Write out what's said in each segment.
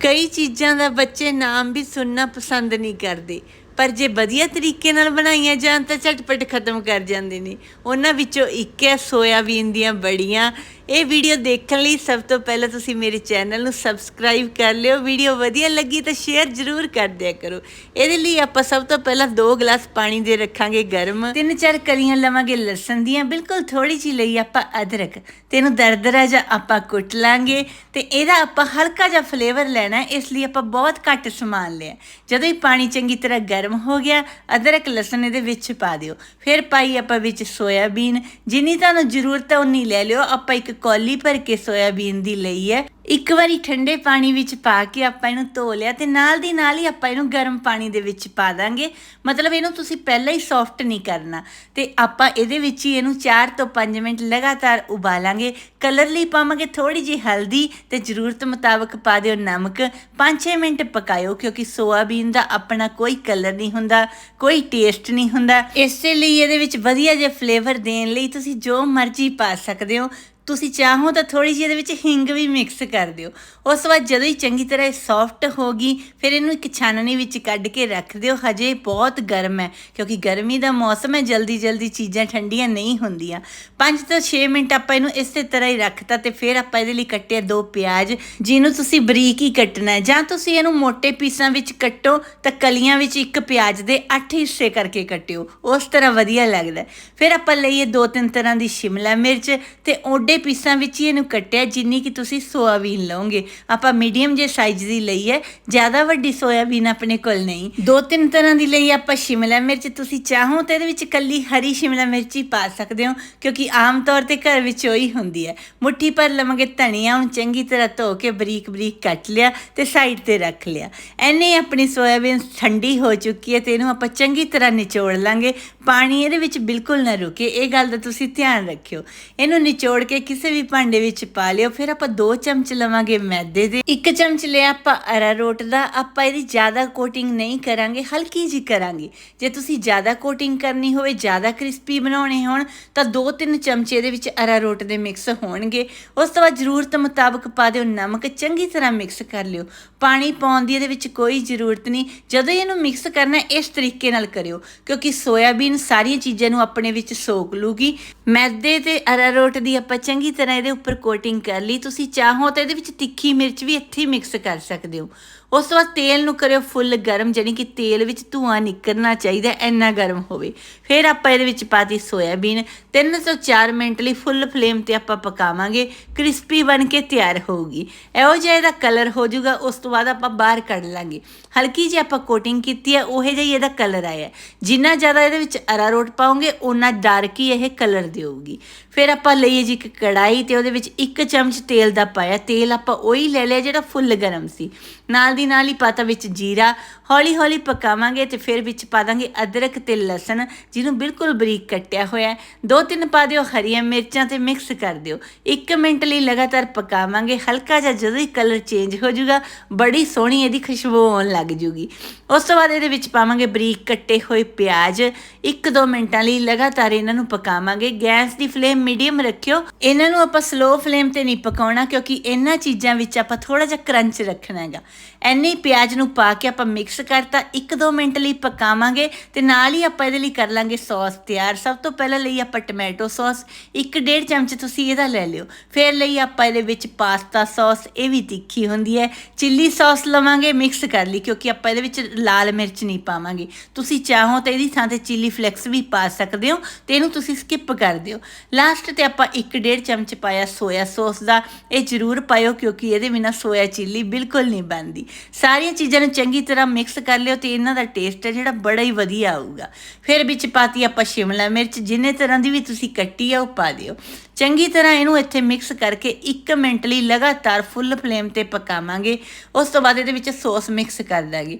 ਕਈ ਚੀਜ਼ਾਂ ਦਾ ਬੱਚੇ ਨਾਮ ਵੀ ਸੁਣਨਾ ਪਸੰਦ ਨਹੀਂ ਕਰਦੇ। ਪਰ ਜੇ ਵਧੀਆ ਤਰੀਕੇ ਨਾਲ ਬਣਾਈਆਂ ਜਾਣ ਤਾਂ ਝਟਪਟ ਖਤਮ ਕਰ ਜਾਂਦੇ ਨੇ। ਉਹਨਾਂ ਵਿੱਚੋਂ ਇੱਕ ਹੈ ਸੋਇਆਬੀਨ ਦੀਆਂ ਬੜੀਆਂ ਇਹ ਵੀਡੀਓ ਦੇਖਣ ਲਈ ਸਭ ਤੋਂ ਪਹਿਲਾਂ ਤੁਸੀਂ ਮੇਰੇ ਚੈਨਲ ਨੂੰ ਸਬਸਕ੍ਰਾਈਬ ਕਰ ਲਿਓ। ਵੀਡੀਓ ਵਧੀਆ ਲੱਗੀ ਤਾਂ ਸ਼ੇਅਰ ਜ਼ਰੂਰ ਕਰ ਦਿਆ ਕਰੋ। ਇਹਦੇ ਲਈ ਆਪਾਂ ਸਭ ਤੋਂ ਪਹਿਲਾਂ 2 ਗਲਾਸ ਪਾਣੀ ਦੇ ਰੱਖਾਂਗੇ ਗਰਮ। ਤਿੰਨ ਚਾਰ ਕਲੀਆਂ ਲਵਾਂਗੇ ਲਸਣ ਦੀਆਂ। ਬਿਲਕੁਲ ਥੋੜੀ ਜਿਹੀ ਲਈ ਆਪਾਂ ਅਦਰਕ। ਤੇ ਇਹਨੂੰ ਦਰਦਰਾ ਜਿਹਾ ਆਪਾਂ ਕੁੱਟ ਲਾਂਗੇ। ਤੇ ਇਹਦਾ ਆਪਾਂ ਹਲਕਾ ਜਿਹਾ ਫਲੇਵਰ ਲੈਣਾ ਇਸ ਲਈ ਆਪਾਂ ਬਹੁਤ ਘੱਟ ਸਮਾਨ ਲਿਆ ਜਦੋਂ ਹੀ ਪਾਣੀ ਚੰਗੀ ਤਰ੍ਹਾਂ ਗਰਮ ਹੋ ਗਿਆ, ਅਦਰਕ, ਲਸਣ ਇਹਦੇ ਵਿੱਚ ਪਾ ਦਿਓ। ਫਿਰ ਪਾਈ ਆਪਾਂ ਵਿੱਚ ਸੋਇਆਬੀਨ ਜਿੰਨੀ ਤੁਹਾਨੂੰ ਜ਼ਰੂਰਤ ਹੈ, ਉਨੀ ਲੈ ਲਿਓ। ਆਪਾਂ ਇੱਕ ਕੌਲੀ ਭਰ ਕੇ ਸੋਇਆਬੀਨ ਦੀ ਲਈ ਹੈ। ਇੱਕ ਵਾਰੀ ਠੰਡੇ ਪਾਣੀ ਵਿੱਚ ਪਾ ਕੇ ਆਪਾਂ ਇਹਨੂੰ ਧੋ ਲਿਆ ਤੇ ਨਾਲ ਦੀ ਨਾਲ ਹੀ ਆਪਾਂ ਇਹਨੂੰ ਗਰਮ ਪਾਣੀ ਦੇ ਵਿੱਚ ਪਾ ਦਾਂਗੇ। ਮਤਲਬ ਇਹਨੂੰ ਤੁਸੀਂ ਪਹਿਲਾਂ ਹੀ ਸੌਫਟ ਨਹੀਂ ਕਰਨਾ। ਤੇ ਆਪਾਂ ਇਹਦੇ ਵਿੱਚ ਹੀ ਇਹਨੂੰ 4 ਤੋਂ 5 ਮਿੰਟ ਲਗਾਤਾਰ ਉਬਾਲਾਂਗੇ। ਕਲਰ ਲਈ ਪਾਵਾਂਗੇ ਥੋੜੀ ਜਿਹੀ ਹਲਦੀ ਤੇ ਜ਼ਰੂਰਤ ਮੁਤਾਬਕ ਪਾ ਦਿਓ ਨਮਕ। 5-6 ਮਿੰਟ ਪਕਾਇਓ ਕਿਉਂਕਿ ਸੋਆਬੀਨ ਦਾ ਆਪਣਾ ਕੋਈ ਕਲਰ ਨਹੀਂ ਹੁੰਦਾ, ਕੋਈ ਟੇਸਟ ਨਹੀਂ ਹੁੰਦਾ। ਇਸੇ ਲਈ ਇਹਦੇ ਵਿੱਚ ਵਧੀਆ ਜਿਹਾ ਫਲੇਵਰ ਦੇਣ ਲਈ ਤੁਸੀਂ ਜੋ ਮਰਜ਼ੀ ਪਾ ਸਕਦੇ ਹੋ। ਤੁਸੀਂ ਚਾਹੋ ਤਾਂ ਥੋੜੀ ਜਿਹੀ ਇਹਦੇ ਵਿੱਚ ਹਿੰਗ ਵੀ ਮਿਕਸ ਕਰ ਦਿਓ। ਉਸ ਤੋਂ ਬਾਅਦ ਜਦੋਂ ਹੀ ਚੰਗੀ ਤਰ੍ਹਾਂ ਇਹ ਸੌਫਟ ਹੋ ਗਈ, ਫਿਰ ਇਹਨੂੰ ਇੱਕ ਛਾਨਣੀ ਵਿੱਚ ਕੱਢ ਕੇ ਰੱਖ ਦਿਓ। ਹਜੇ ਬਹੁਤ ਗਰਮ ਹੈ, ਕਿਉਂਕਿ ਗਰਮੀ ਦਾ ਮੌਸਮ ਹੈ ਜਲਦੀ ਜਲਦੀ ਚੀਜ਼ਾਂ ਠੰਡੀਆਂ ਨਹੀਂ ਹੁੰਦੀਆਂ। 5 ਤੋਂ 6 ਮਿੰਟ ਆਪਾਂ ਇਹਨੂੰ ਇਸੇ ਤਰ੍ਹਾਂ ਹੀ ਰੱਖਤਾ ਤੇ ਫਿਰ ਆਪਾਂ ਇਹਦੇ ਲਈ ਕੱਟਿਆ ਦੋ ਪਿਆਜ਼, ਜਿਹਨੂੰ ਤੁਸੀਂ ਬਰੀਕ ਹੀ ਕੱਟਣਾ ਹੈ। ਜਾਂ ਤੁਸੀਂ ਇਹਨੂੰ ਮੋٹے ਪੀਸਾਂ ਵਿੱਚ ਕੱਟੋ, ਤਾਂ ਕਲੀਆਂ ਵਿੱਚ ਇੱਕ ਪਿਆਜ਼ ਦੇ 8 ਹਿੱਸੇ ਕਰਕੇ ਕੱਟਿਓ। ਉਸ ਤਰ੍ਹਾਂ ਵਧੀਆ ਲੱਗਦਾ ਫਿਰ ਆਪਾਂ ਲਈਏ ਦੋ ਤਿੰਨ ਤਰ੍ਹਾਂ ਦੀ ਸ਼ਿਮਲਾ ਮਿਰਚ ਤੇ ਓਡੇ ਪੀਸਾਂ ਵਿੱਚ ਹੀ ਇਹਨੂੰ ਕੱਟਿਆ, ਜਿੰਨੀ ਕਿ ਤੁਸੀਂ ਸੋਇਆਬੀਨ ਲਓਗੇ। ਆਪਾਂ ਮੀਡੀਅਮ ਜੇ ਸਾਈਜ਼ ਦੀ ਲਈ ਹੈ, ਜ਼ਿਆਦਾ ਵੱਡੀ ਸੋਇਆਬੀਨ ਆਪਣੇ ਕੋਲ ਨਹੀਂ। ਦੋ ਤਿੰਨ ਤਰ੍ਹਾਂ ਦੀ ਲਈ ਆਪਾਂ ਸ਼ਿਮਲਾ ਮਿਰਚ, ਤੁਸੀਂ ਚਾਹੋ ਤਾਂ ਇਹਦੇ ਵਿੱਚ ਕੱਲੀ ਹਰੀ ਸ਼ਿਮਲਾ ਮਿਰਚ ਹੀ ਪਾ ਸਕਦੇ ਹੋ, ਕਿਉਂਕਿ ਆਮ ਤੌਰ ਤੇ ਘਰ ਵਿੱਚ ਉਹੀ ਹੁੰਦੀ ਹੈ। ਮੁੱਠੀ ਭਰ ਲਵਾਂਗੇ, ਧਨੀਆ ਨੂੰ ਚੰਗੀ ਤਰ੍ਹਾਂ ਧੋ ਕੇ ਬਰੀਕ ਬਰੀਕ ਕੱਟ ਲਿਆ ਤੇ ਸਾਈਡ ਤੇ ਰੱਖ ਲਿਆ। ਐਨੇ ਆਪਣੀ ਸੋਇਆਬੀਨ ਠੰਡੀ ਹੋ ਚੁੱਕੀ ਹੈ ਤੇ ਇਹਨੂੰ ਆਪਾਂ ਚੰਗੀ ਤਰ੍ਹਾਂ ਨਿਚੋੜ ਲਾਂਗੇ। ਪਾਣੀ ਇਹਦੇ ਵਿੱਚ ਬਿਲਕੁਲ ਨਾ ਰੁਕੇ, ਇਹ ਗੱਲ ਦਾ ਤੁਸੀਂ ਧਿਆਨ ਰੱਖਿਓ। ਇਹਨੂੰ ਨਿਚੋੜ ਕੇ ਕਿਸੇ ਵੀ ਭਾਂਡੇ ਵਿੱਚ ਪਾ ਲਿਓ, ਫਿਰ ਆਪਾਂ 2 ਚਮਚ ਲਵਾਂਗੇ ਮੈਦੇ ਦੇ। 1 ਚਮਚ ਲਿਆ ਆਪਾਂ ਅਰਾਰੋਟ ਦਾ, ਆਪਾਂ ਇਹਦੀ ਜ਼ਿਆਦਾ ਕੋਟਿੰਗ ਨਹੀਂ ਕਰਾਂਗੇ, ਹਲਕੀ ਜੀ ਕਰਾਂਗੇ। ਜੇ ਤੁਸੀਂ ਜ਼ਿਆਦਾ ਕੋਟਿੰਗ ਕਰਨੀ ਹੋਵੇ, ਜ਼ਿਆਦਾ ਕ੍ਰਿਸਪੀ ਬਣਾਉਣੇ ਹੋਣ, ਤਾਂ 2-3 ਚਮਚੇ ਇਹਦੇ ਵਿੱਚ ਅਰਾਰੋਟ ਦੇ ਮਿਕਸ ਹੋਣਗੇ। ਉਸ ਤੋਂ ਬਾਅਦ ਜ਼ਰੂਰਤ ਮੁਤਾਬਕ ਪਾ ਦਿਓ ਨਮਕ, ਚੰਗੀ ਤਰ੍ਹਾਂ ਮਿਕਸ ਕਰ ਲਿਓ। ਪਾਣੀ ਪਾਉਣ ਦੀ ਇਹਦੇ ਵਿੱਚ ਕੋਈ ਜ਼ਰੂਰਤ ਨਹੀਂ। ਜਦੋਂ ਇਹਨੂੰ ਮਿਕਸ ਕਰਨਾ, ਇਸ ਤਰੀਕੇ ਨਾਲ ਕਰਿਓ, ਕਿਉਂਕਿ ਸੋਇਆਬੀਨ ਸਾਰੀਆਂ ਚੀਜ਼ਾਂ ਨੂੰ ਆਪਣੇ ਵਿੱਚ ਸੋਖ ਲੂਗੀ। ਮੈਦੇ ਤੇ ਅਰਾਰੋਟ ਦੀ ਆਪਾਂ ਚੰਗੀ ਤਰ੍ਹਾਂ ਇਹਦੇ ਉੱਪਰ ਕੋਟਿੰਗ ਕਰ ਲਈ। ਤੁਸੀਂ ਚਾਹੋ ਤਾਂ ਇਹਦੇ ਵਿੱਚ ਤਿੱਖੀ ਮਿਰਚ ਵੀ ਇੱਥੇ ਮਿਕਸ ਕਰ ਸਕਦੇ ਹੋ। ਉਸ ਤੋਂ ਬਾਅਦ ਤੇਲ ਨੂੰ ਕਰਿਓ ਫੁੱਲ ਗਰਮ, ਜਾਣੀ ਕਿ ਤੇਲ ਵਿੱਚ ਧੂਆਂ ਨਿਕਲਣਾ ਚਾਹੀਦਾ, ਇੰਨਾ ਗਰਮ ਹੋਵੇ। ਫਿਰ ਆਪਾਂ ਇਹਦੇ ਵਿੱਚ ਪਾਤੀ ਸੋਇਆਬੀਨ। 3 ਤੋਂ 4 ਮਿੰਟ ਲਈ ਫੁੱਲ ਫਲੇਮ ਤੇ ਆਪਾਂ ਪਕਾਵਾਂਗੇ। ਕ੍ਰਿਸਪੀ ਬਣ ਕੇ ਤਿਆਰ ਹੋਊਗੀ। ਇਹੋ ਜਿਹਾ ਇਹਦਾ ਕਲਰ ਹੋ ਜਾਊਗਾ, ਉਸ ਤੋਂ ਬਾਅਦ ਆਪਾਂ ਬਾਹਰ ਕੱਢ ਲਾਂਗੇ। ਹਲਕੀ ਜਿਹੀ ਆਪਾਂ ਕੋਟਿੰਗ ਕੀਤੀ ਹੈ, ਉਹੇ ਜਿਹਾ ਹੀ ਇਹਦਾ ਕਲਰ ਆਇਆ ਜਿੰਨਾ ਜ਼ਿਆਦਾ ਇਹਦੇ ਵਿੱਚ ਅਰਾਰੋਟ ਪਾਉਂਗੇ ਉਨਾ ਡਾਰਕ ਹੀ ਇਹ ਕਲਰ ਦੇਊਗੀ। ਫਿਰ ਆਪਾਂ ਲਈਏ ਜੀ ਇੱਕ ਕੜਾਈ ਤੇ ਉਹਦੇ ਵਿੱਚ ਇੱਕ ਚਮਚ ਤੇਲ ਦਾ ਪਾਇਆ। ਤੇਲ ਆਪਾਂ ਉਹੀ ਲੈ ਲਿਆ ਜਿਹੜਾ ਫੁੱਲ ਗਰਮ ਸੀ। ਨਾਲ ਦੀ ਨਾਲ ਹੀ ਪਾਤਾ ਵਿੱਚ ਜੀਰਾ। ਹੌਲੀ ਹੌਲੀ ਪਕਾਵਾਂਗੇ ਤੇ ਫਿਰ ਵਿੱਚ ਪਾ ਦਾਂਗੇ ਅਦਰਕ ਤੇ ਲਸਣ, ਜਿਹਨੂੰ ਬਿਲਕੁਲ ਬਰੀਕ ਕੱਟਿਆ ਹੋਇਆ ਦੋ ਤਿੰਨ ਪਾ ਦਿਓ ਹਰੀਆਂ ਮਿਰਚਾਂ ਤੇ ਮਿਕਸ ਕਰ ਦਿਓ। 1 ਮਿੰਟ ਲਈ ਲਗਾਤਾਰ ਪਕਾਵਾਂਗੇ। ਹਲਕਾ ਜਿਹਾ ਜਦੋਂ ਹੀ ਕਲਰ ਚੇਂਜ ਹੋ ਜਾਊਗਾ, ਬੜੀ ਸੋਹਣੀ ਇਹਦੀ ਖੁਸ਼ਬੂ ਆਉਣ ਲੱਗ ਜੂਗੀ। ਉਸ ਤੋਂ ਬਾਅਦ ਇਹਦੇ ਵਿੱਚ ਪਾਵਾਂਗੇ ਬਰੀਕ ਕੱਟੇ ਹੋਏ ਪਿਆਜ਼। 1-2 ਮਿੰਟਾਂ ਲਈ ਲਗਾਤਾਰ ਇਹਨਾਂ ਨੂੰ ਪਕਾਵਾਂਗੇ। ਗੈਸ ਦੀ ਫਲੇਮ ਮੀਡੀਅਮ ਰੱਖਿਓ। ਇਹਨਾਂ ਨੂੰ ਆਪਾਂ ਸਲੋ ਫਲੇਮ ਤੇ ਨਹੀਂ ਪਕਾਉਣਾ, ਕਿਉਂਕਿ ਇਹਨਾਂ ਚੀਜ਼ਾਂ ਵਿੱਚ ਆਪਾਂ ਥੋੜਾ ਜਿਹਾ ਕਰੰਚ ਰੱਖਣਾ ਹੈਗਾ। ਐਨੇ ਹੀ ਪਿਆਜ਼ ਨੂੰ ਪਾ ਕੇ ਆਪਾਂ ਮਿਕਸ ਕਰਤਾ 1-2 ਮਿੰਟ ਲਈ ਪਕਾਵਾਂਗੇ ਤੇ ਨਾਲ ਹੀ ਆਪਾਂ ਇਹਦੇ ਲਈ ਕਰ ਲਾਂਗੇ ਸੌਸ ਤਿਆਰ। ਸਭ ਤੋਂ ਪਹਿਲਾਂ ਲਈ ਆਪਾਂ ਟੋਮੈਟੋ ਸੌਸ 1.5 ਚਮਚ ਤੁਸੀਂ ਇਹਦਾ ਲੈ ਲਿਓ। ਫਿਰ ਲਈ ਆਪਾਂ ਇਹਦੇ ਵਿੱਚ ਪਾਸਤਾ ਸੌਸ ਇਹ ਵੀ ਤਿੱਖੀ ਹੁੰਦੀ ਹੈ। ਚਿੱਲੀ ਸੌਸ ਲਵਾਂਗੇ ਮਿਕਸ ਕਰ ਲਈ, ਕਿਉਂਕਿ ਆਪਾਂ ਇਹਦੇ ਵਿੱਚ ਲਾਲ ਮਿਰਚ ਨਹੀਂ ਪਾਵਾਂਗੇ। ਤੁਸੀਂ ਚਾਹੋ ਤਾਂ ਇਹਦੀ ਥਾਂ ਤੇ ਚਿੱਲੀ ਫਲੈਕਸ ਵੀ ਪਾ ਸਕਦੇ ਹੋ, ਤੇ ਇਹਨੂੰ ਤੁਸੀਂ ਸਕਿਪ ਕਰ ਦਿਓ। ਲਾਸਟ ਤੇ ਆਪਾਂ 1.5 ਚਮਚ ਪਾਇਆ ਸੋਇਆ ਸੌਸ ਦਾ। ਇਹ ਜ਼ਰੂਰ ਪਾਇਓ ਕਿਉਂਕਿ ਇਹਦੇ ਬਿਨਾ ਸੋਇਆ ਚਿੱਲੀ ਬਿਲਕੁਲ ਨਹੀਂ ਬਣਦੀ। ਸਾਰੀਆਂ ਚੀਜ਼ਾਂ ਨੂੰ ਚੰਗੀ ਤਰ੍ਹਾਂ ਮਿਕਸ ਕਰ ਲਿਓ ਤੇ ਇਹਨਾਂ ਦਾ ਟੇਸਟ ਹੈ ਜਿਹੜਾ ਬੜਾ ਹੀ ਵਧੀਆ ਆਊਗਾ। ਫਿਰ ਵਿੱਚ ਪਾਤੀ ਆਪਾਂ ਸ਼ਿਮਲਾ ਮਿਰਚ, ਜਿੰਨੇ ਤਰ੍ਹਾਂ ਦੀ ਵੀ ਤੁਸੀਂ ਕੱਟੀ ਆ ਉਹ ਪਾ ਦਿਓ। ਚੰਗੀ ਤਰ੍ਹਾਂ ਇਹਨੂੰ ਇੱਥੇ ਮਿਕਸ ਕਰਕੇ 1 ਮਿੰਟ ਲਈ ਲਗਾਤਾਰ ਫੁੱਲ ਫਲੇਮ ਤੇ ਪਕਾਵਾਂਗੇ। ਉਸ ਤੋਂ ਬਾਅਦ ਇਹਦੇ ਵਿੱਚ ਸੌਸ ਮਿਕਸ ਕਰ ਦਾਂਗੇ।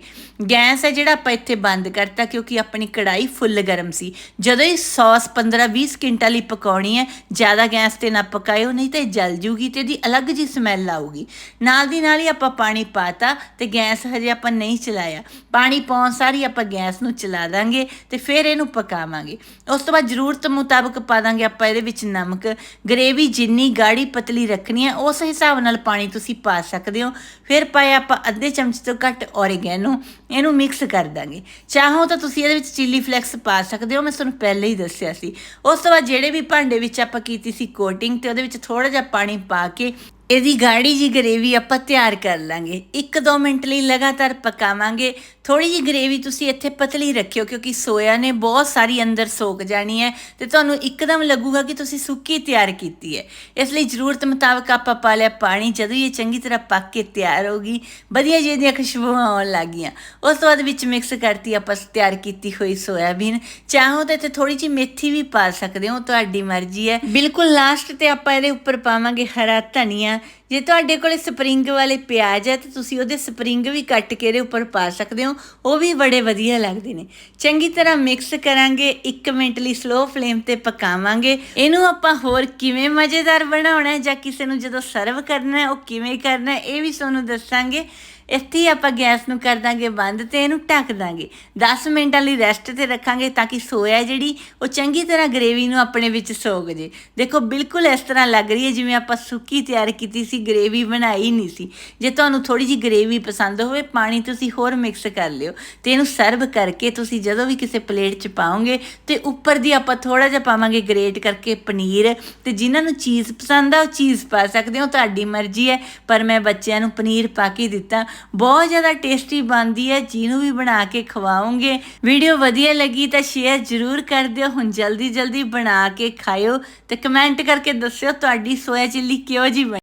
ਗੈਸ ਹੈ ਜਿਹੜਾ ਆਪਾਂ ਇੱਥੇ ਬੰਦ ਕਰਤਾ ਕਿਉਂਕਿ ਆਪਣੀ ਕੜਾਈ ਫੁੱਲ ਗਰਮ ਸੀ। ਜਦੋਂ ਇਹ ਸੌਸ 15-20 ਸਕਿੰਟਾਂ ਲਈ ਪਕਾਉਣੀ ਹੈ, ਜ਼ਿਆਦਾ ਗੈਸ ਤੇ ਨਾ ਪਕਾਇਓ ਨਹੀਂ ਤਾਂ ਇਹ ਜਲ ਜੂਗੀ ਤੇ ਇਹਦੀ ਅਲੱਗ ਜੀ ਸਮੈਲ ਆਊਗੀ। ਨਾਲ ਦੀ ਨਾਲ ਹੀ ਆਪਾਂ ਪਾਣੀ ਪਾਤਾ ਤੇ ਗੈਸ ਹਜੇ ਆਪਾਂ ਨਹੀਂ ਚਲਾਇਆ। ਪਾਣੀ ਪਾਉਣ ਸਾਰੀ ਆਪਾਂ ਗੈਸ ਨੂੰ ਚਲਾ ਦਾਂਗੇ ਤੇ ਫਿਰ ਇਹਨੂੰ ਪਕਾਵਾਂਗੇ। ਉਸ ਤੋਂ ਬਾਅਦ ਜ਼ਰੂਰਤ ਮੁਤਾਬਕ ਪਾ ਦਾਂਗੇ ਆਪਾਂ ਇਹਦੇ ਵਿੱਚ ਨਮਕ। ਗ੍ਰੇਵੀ ਜਿੰਨੀ ਗਾੜੀ ਪਤਲੀ ਰੱਖਣੀ ਹੈ ਉਸ ਹਿਸਾਬ ਨਾਲ ਪਾਣੀ ਤੁਸੀਂ ਪਾ ਸਕਦੇ ਹੋ। ਫਿਰ ਪਾਇਆ ਆਪਾਂ ਅੱਧੇ ਚਮਚ ਤੋਂ ਘੱਟ ਓਰੀਗੈਨੋ ਇਹਨੂੰ ਮਿਕਸ ਕਰ ਦਾਂਗੇ। ਚਾਹੋ ਤਾਂ ਤੁਸੀਂ ਇਹਦੇ ਵਿੱਚ ਚਿੱਲੀ ਫਲੈਕਸ ਪਾ ਸਕਦੇ ਹੋ, ਮੈਂ ਤੁਹਾਨੂੰ ਪਹਿਲੇ ਹੀ ਦੱਸਿਆ ਸੀ। ਉਸ ਤੋਂ ਬਾਅਦ ਜਿਹੜੇ ਵੀ ਭਾਂਡੇ ਵਿੱਚ ਆਪਾਂ ਕੀਤੀ ਸੀ ਕੋਟ ਕੋਟਿੰਗ ਤੇ ਉਹਦੇ ਵਿੱਚ ਥੋੜਾ ਜਿਹਾ ਪਾਣੀ ਪਾ ਕੇ ਇਹਦੀ ਗਾੜੀ ਜੀ ਗਰੇਵੀ ਆਪਾਂ ਤਿਆਰ ਕਰ ਲਾਂਗੇ। 1-2 ਮਿੰਟ ਲਈ ਲਗਾਤਾਰ ਪਕਾਵਾਂਗੇ। ਥੋੜੀ ਜੀ ਗਰੇਵੀ ਤੁਸੀਂ ਇੱਥੇ ਪਤਲੀ ਰੱਖਿਓ, ਕਿਉਂਕਿ ਸੋਇਆ ਨੇ ਬਹੁਤ ਸਾਰੀ ਅੰਦਰ ਸੋਕ ਜਾਣੀ ਹੈ ਤੇ ਤੁਹਾਨੂੰ ਇੱਕਦਮ ਲੱਗੂਗਾ ਕਿ ਤੁਸੀਂ ਸੁੱਕੀ ਤਿਆਰ ਕੀਤੀ ਹੈ। ਇਸ ਲਈ ਜ਼ਰੂਰਤ ਮੁਤਾਬਕ ਆਪਾਂ ਪਾ ਲਿਆ ਪਾਣੀ, ਜਦੋਂ ਇਹ ਚੰਗੀ ਤਰ੍ਹਾਂ ਪੱਕ ਕੇ ਤਿਆਰ ਹੋ ਗਈ, ਵਧੀਆ ਜਿਹੀ ਦੀਆਂ ਖੁਸ਼ਬੂਆਂ ਆਉਣ ਲੱਗੀਆਂ ਉਸ ਤੋਂ ਬਾਅਦ ਵਿੱਚ ਮਿਕਸ ਕਰਤੀ ਆਪਾਂ ਤਿਆਰ ਕੀਤੀ ਹੋਈ ਸੋਇਆਬੀਨ। ਚਾਹੋ ਤਾਂ ਇੱਥੇ ਥੋੜੀ ਜਿਹੀ ਮੇਥੀ ਵੀ ਪਾ ਸਕਦੇ ਹੋ, ਤੁਹਾਡੀ ਮਰਜ਼ੀ ਹੈ। ਬਿਲਕੁਲ ਲਾਸਟ ਤੇ ਆਪਾਂ ਇਹਦੇ ਉੱਪਰ ਪਾਵਾਂਗੇ ਹਰਾ ਧਨੀਆ ਜੇ ਤੁਹਾਡੇ ਕੋਲੇ ਸਪਰਿੰਗ ਵਾਲੇ ਪਿਆਜ਼ ਹੈ, ਤਾਂ ਤੁਸੀਂ ਉਹਦੇ ਸਪਰਿੰਗ ਵੀ ਕੱਟ ਕੇ ਇਹਦੇ ਉੱਪਰ ਪਾ ਸਕਦੇ ਹੋ। ਉਹ ਵੀ ਬੜੇ ਵਧੀਆ ਲੱਗਦੇ ਨੇ। ਚੰਗੀ ਤਰ੍ਹਾਂ ਮਿਕਸ ਕਰਾਂਗੇ 1 ਮਿੰਟ ਲਈ ਸਲੋ ਫਲੇਮ ਤੇ ਪਕਾਵਾਂਗੇ। ਇਹਨੂੰ ਆਪਾਂ ਹੋਰ ਕਿਵੇਂ ਮਜ਼ੇਦਾਰ ਬਣਾਉਣਾ ਹੈ ਜਾਂ ਕਿਸੇ ਨੂੰ ਜਦੋਂ ਸਰਵ ਕਰਨਾ ਹੈ, ਉਹ ਕਿਵੇਂ ਕਰਨਾ ਹੈ, ਇਹ ਵੀ ਤੁਹਾਨੂੰ ਦੱਸਾਂਗੇ। ਇੱਥੇ ਹੀ ਆਪਾਂ ਗੈਸ ਨੂੰ ਕਰ ਦਾਂਗੇ, ਬੰਦ ਤੇ ਇਹਨੂੰ ਢੱਕ ਦਾਂਗੇ। 10 ਮਿੰਟਾਂ ਲਈ ਰੈਸਟ ਤੇ ਰੱਖਾਂਗੇ ਤਾਂ ਕਿ ਸੋਇਆ ਜਿਹੜੀ, ਉਹ ਚੰਗੀ ਤਰ੍ਹਾਂ ਗ੍ਰੇਵੀ ਨੂੰ ਆਪਣੇ ਵਿੱਚ ਸੋਕ ਜੇ। ਦੇਖੋ, ਬਿਲਕੁਲ ਇਸ ਤਰ੍ਹਾਂ ਲੱਗ ਰਹੀ ਹੈ ਜਿਵੇਂ ਆਪਾਂ ਸੁੱਕੀ ਤਿਆਰ ਕੀਤੀ ਸੀ, ਗ੍ਰੇਵੀ ਬਣਾਈ ਨਹੀਂ ਸੀ। ਜੇ ਤੁਹਾਨੂੰ ਥੋੜੀ ਜੀ ਗ੍ਰੇਵੀ ਪਸੰਦ ਹੋਵੇ, ਪਾਣੀ ਤੁਸੀਂ ਹੋਰ ਮਿਕਸ ਕਰ ਲਿਓ ਤੇ ਇਹਨੂੰ ਸਰਵ ਕਰਕੇ ਤੁਸੀਂ ਜਦੋਂ ਵੀ ਕਿਸੇ ਪਲੇਟ 'ਚ ਪਾਓਗੇ ਤੇ ਉੱਪਰ ਦੀ ਆਪਾਂ ਥੋੜਾ ਜਿਹਾ ਪਾਵਾਂਗੇ ਗ੍ਰੇਟ ਕਰਕੇ ਪਨੀਰ ਤੇ ਜਿਨ੍ਹਾਂ ਨੂੰ ਚੀਜ਼ ਪਸੰਦ ਆ, ਉਹ ਚੀਜ਼ ਪਾ ਸਕਦੇ ਹੋ, ਤੁਹਾਡੀ ਮਰਜ਼ੀ ਹੈ, ਪਰ ਮੈਂ ਬੱਚਿਆਂ ਨੂੰ ਪਨੀਰ ਪਾ ਕੇ ਦਿੱਤਾ। ਬਹੁਤ ਜ਼ਿਆਦਾ ਟੇਸਟੀ ਬਣਦੀ ਹੈ ਜਿਹਨੂੰ ਵੀ ਬਣਾ ਕੇ ਖਵਾਉਂਗੇ ਵੀਡੀਓ ਵਧੀਆ ਲੱਗੀ ਤਾਂ ਸ਼ੇਅਰ ਜ਼ਰੂਰ ਕਰ ਦਿਓ। ਹੁਣ ਜਲਦੀ ਜਲਦੀ ਬਣਾ ਕੇ ਖਾਇਓ ਤੇ ਕਮੈਂਟ ਕਰਕੇ ਦੱਸਿਓ ਤੁਹਾਡੀ ਸੋਇਆ ਚਿੱਲੀ ਕਿਹੋ ਜੀ ਬਣੀ।